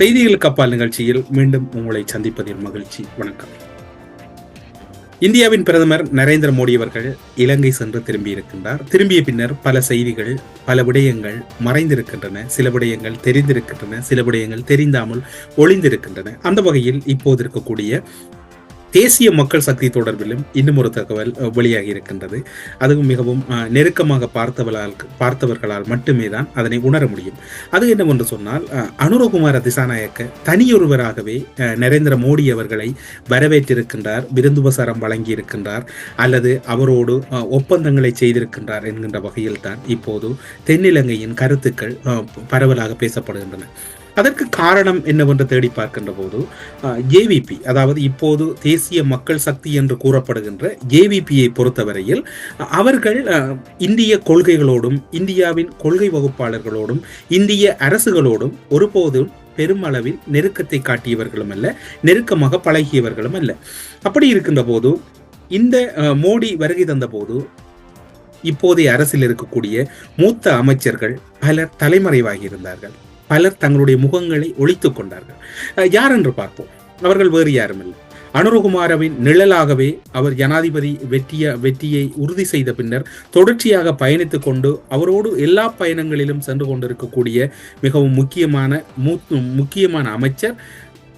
செய்திகளுக்கு அப்பால் நிகழ்ச்சியில் மீண்டும் உங்களை சந்திப்பதில் மகிழ்ச்சி. வணக்கம். இந்தியாவின் பிரதமர் நரேந்திர மோடி அவர்கள் இலங்கை சென்று திரும்பியிருக்கின்றார் திரும்பிய பின்னர் பல செய்திகள் பல விடயங்கள் மறைந்திருக்கின்றன. சில விடயங்கள் தெரிந்திருக்கின்றன. சில விடயங்கள் தெரிந்தாமல் ஒளிந்திருக்கின்றன. அந்த வகையில் இப்போது இருக்கக்கூடிய தேசிய மக்கள் சக்தி தொடர்பிலும் இன்னும் ஒரு தகவல் வெளியாகி இருக்கின்றது. அதுவும் மிகவும் அஹ், நெருக்கமாக பார்த்தவர்களால் பார்த்தவர்களால் மட்டுமே தான் அதனை உணர முடியும். அது என்னவென்று சொன்னால் அனுரகுமார திசாநாயக்க தனியொருவராகவே அஹ், நரேந்திர மோடி அவர்களை வரவேற்றிருக்கின்றார் விருந்துபசாரம் வழங்கியிருக்கின்றார் அல்லது அவரோடு ஒப்பந்தங்களை செய்திருக்கின்றார் என்கின்ற வகையில் தான் இப்போது தென்னிலங்கையின் கருத்துக்கள் பரவலாக பேசப்படுகின்றன. அதற்கு காரணம் என்னவென்று தேடி பார்க்கின்ற போது ஜேவிபி அதாவது இப்போது தேசிய மக்கள் சக்தி என்று கூறப்படுகின்ற ஜேவிபியை பொறுத்தவரையில் அவர்கள் இந்திய கொள்கைகளோடும் இந்தியாவின் கொள்கை வகுப்பாளர்களோடும் இந்திய அரசுகளோடும் ஒருபோதும் பெருமளவில் நெருக்கத்தை காட்டியவர்களும் அல்ல நெருக்கமாக பழகியவர்களும் அல்ல. அப்படி இருக்கின்ற போது இந்த மோடி வருகை தந்த போது இப்போதைய அரசில் இருக்கக்கூடிய மூத்த அமைச்சர்கள் பலர் தலைமறைவாகி இருந்தார்கள். பலர் தங்களுடைய முகங்களை ஒழித்துக் கொண்டார்கள். யார் என்று பார்ப்போம்? அவர்கள் வேறு யாரும் இல்லை அனுரகுமாரவின் நிழலாகவே அவர் ஜனாதிபதி வெற்றிய வெற்றியை உறுதி செய்த பின்னர் தொடர்ச்சியாக பயணித்து கொண்டு அவரோடு எல்லா பயணங்களிலும் சென்று கொண்டிருக்கக்கூடிய மிகவும் முக்கியமான மூத்த முக்கியமான அமைச்சர்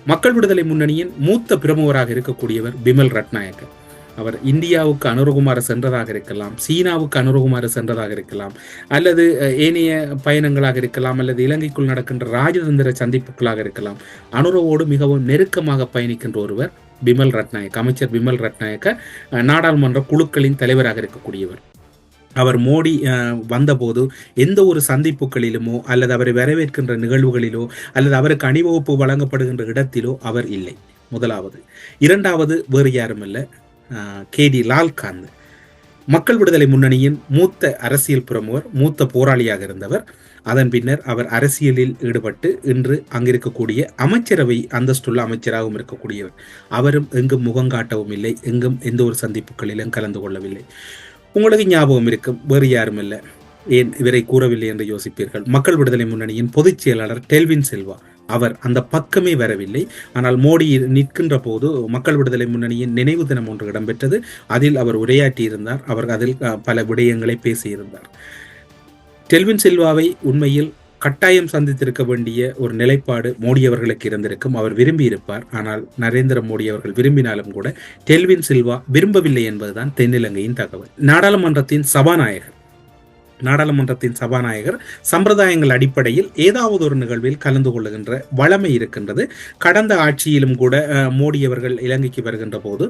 மக்கள் விடுதலை முன்னணியின் மூத்த பிரமுகராக இருக்கக்கூடியவர் பிமல் ரட்நாயக்கர் அவர் இந்தியாவுக்கு அனுரகுமார சென்றதாக இருக்கலாம் சீனாவுக்கு அனுரகுமார சென்றதாக இருக்கலாம் அல்லது அஹ், ஏனைய பயணங்களாக இருக்கலாம் அல்லது இலங்கைக்குள் நடக்கின்ற ராஜதந்திர சந்திப்புகளாக இருக்கலாம். அனுரவோடு மிகவும் நெருக்கமாக பயணிக்கின்ற ஒருவர் பிமல் ரட்நாயக் அமைச்சர் பிமல் ரட்நாயக்க நாடாளுமன்ற குழுக்களின் தலைவராக இருக்கக்கூடியவர். அவர் மோடி அஹ், வந்தபோது எந்த ஒரு சந்திப்புகளிலுமோ அல்லது அவரை வரவேற்கின்ற நிகழ்வுகளிலோ அல்லது அவருக்கு அணிவகுப்பு வழங்கப்படுகின்ற இடத்திலோ அவர் இல்லை. முதலாவது. இரண்டாவது வேறு யாரும் இல்லை கே டி லால்காந்த். மக்கள் விடுதலை முன்னணியின் மூத்த அரசியல் பிரமுகர் மூத்த போராளியாக இருந்தவர். அதன் பின்னர் அவர் அரசியலில் ஈடுபட்டு இன்று அங்கிருக்கக்கூடிய அமைச்சரவை அந்தஸ்துள்ள அமைச்சராகவும் இருக்கக்கூடியவர். அவரும் எங்கும் முகங்காட்டவும் இல்லை எங்கும் எந்த ஒரு சந்திப்புகளிலும் கலந்து கொள்ளவில்லை. உங்களுக்கு ஞாபகம் இருக்கும் வேறு யாரும் இல்லை. ஏன் இவரை கூறவில்லை என்று யோசிப்பீர்கள்? மக்கள் விடுதலை முன்னணியின் பொதுச் செயலாளர் டெல்வின் செல்வா. அவர் அந்த பக்கமே வரவில்லை. ஆனால் மோடி நிற்கின்ற போது மக்கள் விடுதலை முன்னணியின் நினைவு தினம் ஒன்று இடம்பெற்றது. அதில் அவர் உரையாற்றியிருந்தார். அவர் அதில் பல விடயங்களை பேசியிருந்தார். டெல்வின் செல்வாவை உண்மையில் கட்டாயம் சந்தித்திருக்க வேண்டிய ஒரு நிலைப்பாடு மோடி அவர்களுக்கு இருந்திருக்கும். அவர் விரும்பியிருப்பார். ஆனால் நரேந்திர மோடி அவர்கள் விரும்பினாலும் கூட டெல்வின் சில்வா விரும்பவில்லை என்பதுதான் தென்னிலங்கையின் தகவல். நாடாளுமன்றத்தின் சபாநாயகர் நாடாளுமன்றத்தின் சபாநாயகர் சம்பிரதாயங்கள் அடிப்படையில் ஏதாவது ஒரு நிகழ்வில் கலந்து கொள்ளுகின்ற வளமை இருக்கின்றது. கடந்த ஆட்சியிலும் கூட மோடி அவர்கள் இலங்கைக்கு வருகின்ற போது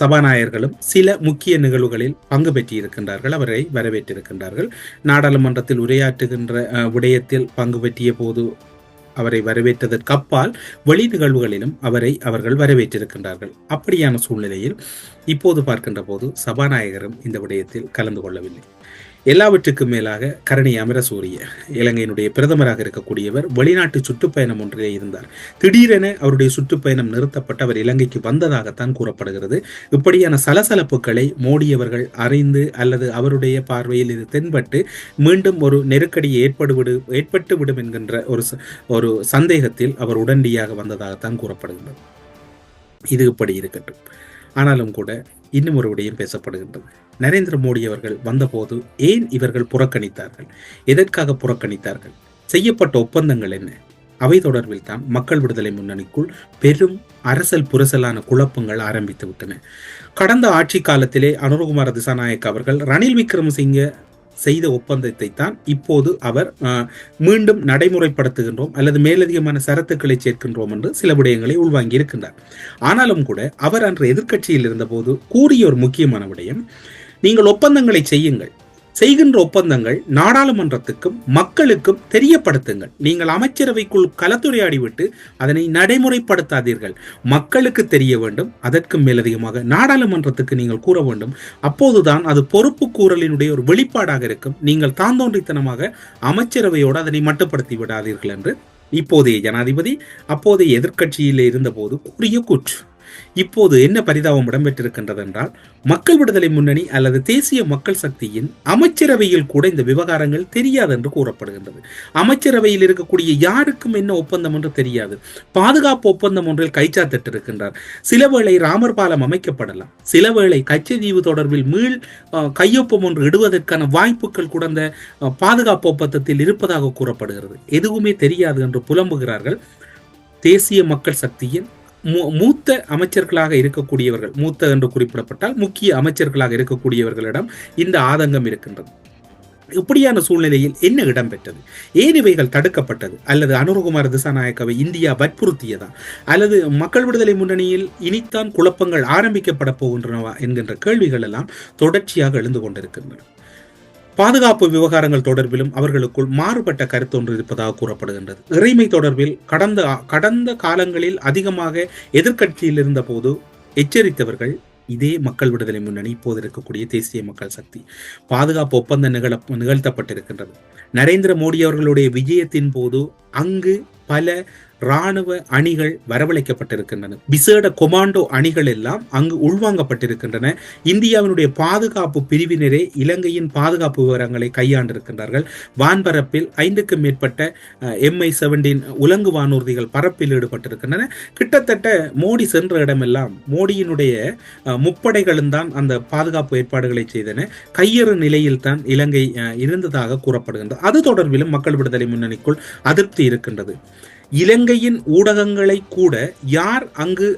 சபாநாயகர்களும் சில முக்கிய நிகழ்வுகளில் பங்கு பெற்றிருக்கின்றார்கள் அவரை வரவேற்றிருக்கின்றார்கள். நாடாளுமன்றத்தில் உரையாற்றுகின்ற விடயத்தில் பங்கு பெற்றிய போது அவரை வரவேற்றதற்கு அப்பால் வெளி நிகழ்வுகளிலும் அவரை அவர்கள் வரவேற்றிருக்கின்றார்கள். அப்படியான சூழ்நிலையில் இப்போது பார்க்கின்ற போது சபாநாயகரும் இந்த விடயத்தில் கலந்து கொள்ளவில்லை. எல்லாவற்றுக்கும் மேலாக கரணி அமரசூரிய இலங்கையினுடைய பிரதமராக இருக்கக்கூடியவர் வெளிநாட்டு சுற்றுப்பயணம் ஒன்றிலே இருந்தார். திடீரென அவருடைய சுற்றுப்பயணம் நிறுத்தப்பட்டு அவர் இலங்கைக்கு வந்ததாகத்தான் கூறப்படுகிறது. இப்படியான சலசலப்புகளை மோடி அவர்கள் அறிந்து அல்லது அவருடைய பார்வையில் இது தென்பட்டு மீண்டும் ஒரு நெருக்கடி ஏற்படுவிடு ஏற்பட்டு விடும் என்கின்ற ஒரு ஒரு சந்தேகத்தில் அவர் உடனடியாக வந்ததாகத்தான் கூறப்படுகிறது இது இப்படி இருக்கட்டும். ஆனாலும் கூட இன்னும் ஒரு விடயம் பேசப்படுகின்றது. நரேந்திர மோடி அவர்கள் வந்தபோது ஏன் இவர்கள் புறக்கணித்தார்கள்? எதற்காக புறக்கணித்தார்கள்? செய்யப்பட்ட ஒப்பந்தங்கள் என்ன? அவை தொடர்பில் தான் மக்கள் விடுதலை முன்னணிக்குள் பெரும் அரசல் புரசலான குழப்பங்கள் ஆரம்பித்து விட்டன. கடந்த ஆட்சி காலத்திலே அனுரகுமார திசாநாயக் அவர்கள் ரணில் விக்ரமசிங்க செய்த ஒப்பந்தத்தை தான் இப்போது அவர் மீண்டும் நடைமுறைப்படுத்துகின்றோம் அல்லது மேலதிகமான சரத்துக்களை சேர்க்கின்றோம் என்று சில விடயங்களை உள்வாங்கி இருக்கின்றார் ஆனாலும் கூட அவர் அன்று எதிர்க்கட்சியில் இருந்தபோது கூறிய ஒரு முக்கியமான விடயம் நீங்கள் ஒப்பந்தங்களை செய்யுங்கள் செய்கின்ற ஒப்பந்தங்கள் நாடாளுமன்றத்துக்கும் மக்களுக்கும் தெரியப்படுத்துங்கள். நீங்கள் அமைச்சரவைக்குள் கலந்துரையாடிவிட்டு அதனை நடைமுறைப்படுத்தாதீர்கள். மக்களுக்கு தெரிய வேண்டும் அதற்கும் மேலதிகமாக நாடாளுமன்றத்துக்கு நீங்கள் கூற வேண்டும். அப்போதுதான் அது பொறுப்பு கூறலினுடைய ஒரு வெளிப்பாடாக இருக்கும். நீங்கள் தாந்தோன்றித்தனமாக அமைச்சரவையோடு அதனை மட்டுப்படுத்தி விடாதீர்கள் என்று இப்போதைய ஜனாதிபதி அப்போதைய எதிர்க்கட்சியில் இருந்தபோது கூறிய கூற்று. இப்போது என்ன பரிதாபம் இடம்பெற்றிருக்கின்றது என்றால் மக்கள் விடுதலை முன்னணி அல்லது தேசிய மக்கள் சக்தியின் அமைச்சரவையில் கூட இந்த விவகாரங்கள் தெரியாது என்று கூறப்படுகின்றது. அமைச்சரவையில் இருக்கக்கூடிய யாருக்கும் என்ன ஒப்பந்தம் என்று தெரியாது. பாதுகாப்பு ஒப்பந்தம் ஒன்றில் கைச்சாத்திட்டிருக்கின்றார். சில வேளை ராமர் பாலம் அமைக்கப்படலாம். சில வேளை கச்சதீவு தொடர்பில் மீள் கையொப்பம் ஒன்று இடுவதற்கான வாய்ப்புகள் கூட பாதுகாப்பு ஒப்பந்தத்தில் இருப்பதாக கூறப்படுகிறது. எதுவுமே தெரியாது என்று புலம்புகிறார்கள். தேசிய மக்கள் சக்தியின் மூத்த அமைச்சர்களாக இருக்கக்கூடியவர்கள் மூத்த என்று குறிப்பிடப்பட்டால் முக்கிய அமைச்சர்களாக இருக்கக்கூடியவர்களிடம் இந்த ஆதங்கம் இருக்கின்றது. இப்படியான சூழ்நிலையில் என்ன இடம்பெற்றது? ஏன் இவைகள் தடுக்கப்பட்டது? அல்லது அனுரகுமார் திசாநாயக்கவை இந்தியா வற்புறுத்தியதா? அல்லது மக்கள் விடுதலை முன்னணியில் இனித்தான் குழப்பங்கள் ஆரம்பிக்கப்பட போகின்றனவா? என்கின்ற கேள்விகள் எல்லாம் தொடர்ச்சியாக எழுந்து கொண்டிருக்கின்றன. பாதுகாப்பு விவகாரங்கள் தொடர்பிலும் அவர்களுக்குள் மாறுபட்ட கருத்து ஒன்று இருப்பதாக கூறப்படுகின்றது. இறைமை தொடர்பில் கடந்த கடந்த காலங்களில் அதிகமாக எதிர்கட்சியில் இருந்த போது எச்சரித்தவர்கள் இதே மக்கள் விடுதலை முன்னணி இப்போது இருக்கக்கூடிய தேசிய மக்கள் சக்தி பாதுகாப்பு ஒப்பந்தம் நிகழ நிகழ்த்தப்பட்டிருக்கின்றது. நரேந்திர மோடி அவர்களுடைய விஜயத்தின் போது அங்கு பல ராணுவ அணிகள் வரவழைக்கப்பட்டிருக்கின்றன. விசேட கொமாண்டோ அணிகள் எல்லாம் அங்கு உள்வாங்கப்பட்டிருக்கின்றன. இந்தியாவினுடைய பாதுகாப்பு பிரிவினரே இலங்கையின் பாதுகாப்பு விவரங்களை கையாண்டிருக்கின்றார்கள். வான்பரப்பில் ஐந்துக்கும் மேற்பட்ட எம்ஐ செவன்டீன் உலங்கு வானூர்திகள் பரப்பில் ஈடுபட்டிருக்கின்றன. கிட்டத்தட்ட மோடி சென்ற இடமெல்லாம் மோடியினுடைய முப்படைகளும் தான் அந்த பாதுகாப்பு ஏற்பாடுகளை செய்தன. கையறு நிலையில் தான் இலங்கை இருந்ததாக கூறப்படுகின்றது. அது தொடர்பிலும் மக்கள் விடுதலை முன்னணிக்குள் அதிருப்தி இருக்கின்றது. இலங்கையின் ஊடகங்களை கூட யார் அங்கு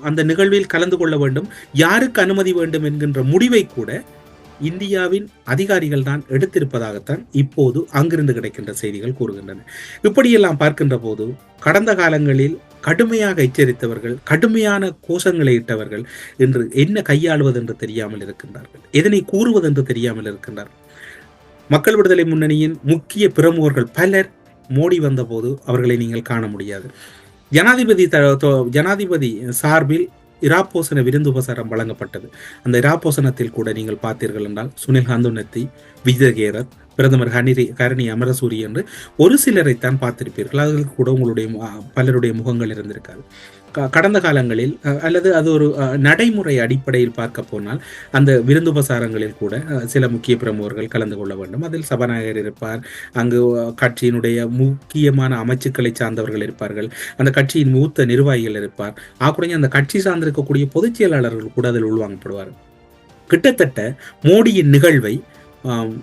அந்த நிகழ்வில் கலந்து கொள்ள வேண்டும் யாருக்கு அனுமதி வேண்டும் என்கின்ற முடிவை கூட இந்தியாவின் அதிகாரிகள் தான் எடுத்திருப்பதாகத்தான் இப்போது அங்கிருந்து கிடைக்கின்ற செய்திகள் கூறுகின்றன. இப்படியெல்லாம் பார்க்கின்ற போது கடந்த காலங்களில் கடுமையாக எச்சரித்தவர்கள் கடுமையான கோஷங்களை இட்டவர்கள் என்று என்ன கையாளுவது என்று தெரியாமல் இருக்கின்றார்கள். எதனை கூறுவது என்று தெரியாமல் இருக்கின்றார்கள். மக்கள் விடுதலை முன்னணியின் முக்கிய பிரமுகர்கள் பலர் மோடி வந்தபோது அவர்களை நீங்கள் காண முடியாது. ஜனாதிபதி ஜனாதிபதி சார்பில் இராப்போசன விருந்து உபசாரம் வழங்கப்பட்டது. அந்த இராப்போசனத்தில் கூட நீங்கள் பார்த்தீர்கள் என்றால் சுனில் ஹந்துனத்தி விஜயகேரத் பிரதமர் ஹனிரி கரணி அமரசூரி என்று ஒரு சிலரைத்தான் பார்த்திருப்பீர்கள். அதில் கூட உங்களுடைய பலருடைய முகங்கள் இருந்திருக்காது. கடந்த காலங்களில் அல்லது அது ஒரு நடைமுறை அடிப்படையில் பார்க்க போனால் அந்த விருந்துபசாரங்களில் கூட சில முக்கிய பிரமுகர்கள் கலந்து கொள்ள வேண்டும். அதில் சபாநாயகர் இருப்பார். அங்கு கட்சியினுடைய முக்கியமான அமைச்சுக்களை சார்ந்தவர்கள் இருப்பார்கள். அந்த கட்சியின் மூத்த நிர்வாகிகள் இருப்பார். ஆக்குறைய அந்த கட்சி சார்ந்திருக்கக்கூடிய பொதுச் செயலாளர்கள் கூட அதில் உள்வாங்கப்படுவார் கிட்டத்தட்ட மோடியின் நிகழ்வை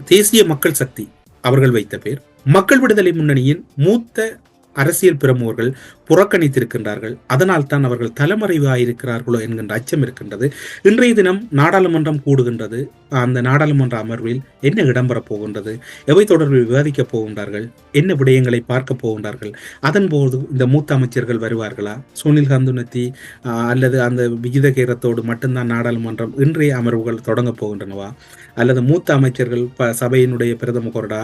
தேசிய மக்கள் சக்தி அவர்கள் வைத்த பேர். மக்கள் விடுதலை முன்னணியின் மூத்த அரசியல் பிரமுகர்கள் புறக்கணித்திருக்கின்றார்கள். அதனால் தான் அவர்கள் தலைமறைவாயிருக்கிறார்களோ என்கின்ற அச்சம் இருக்கின்றது. இன்றைய தினம் நாடாளுமன்றம் கூடுகின்றது. அந்த நாடாளுமன்ற அமர்வில் என்ன இடம்பெறப் போகின்றது? எவை தொடர்பில் விவாதிக்கப் போகின்றார்கள்? என்ன விடயங்களை பார்க்க போகின்றார்கள்? அதன் போது இந்த மூத்த அமைச்சர்கள் வருவார்களா? சுனில் கந்துனத்தி அல்லது அந்த விகிதகேரத்தோடு மட்டும்தான் நாடாளுமன்றம் இன்றைய அமர்வுகள் தொடங்கப் போகின்றனவா? அல்லது மூத்த அமைச்சர்கள் சபையினுடைய பிரதம கொறடா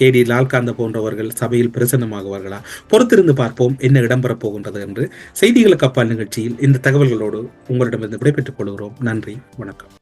கே டி லால்காந்த போன்றவர்கள் சபையில் பிரசன்னமாகுவார்களா? பொறுத்திருந்து பார்ப்போம் என்ன இடம் இடம்பெறப் போகின்றது என்று செய்திகளுக்கு அப்பால் நிகழ்ச்சியில் இந்த தகவல்களோடு உங்களிடமிருந்து விடைபெற்றுக் கொள்கிறோம். நன்றி வணக்கம்.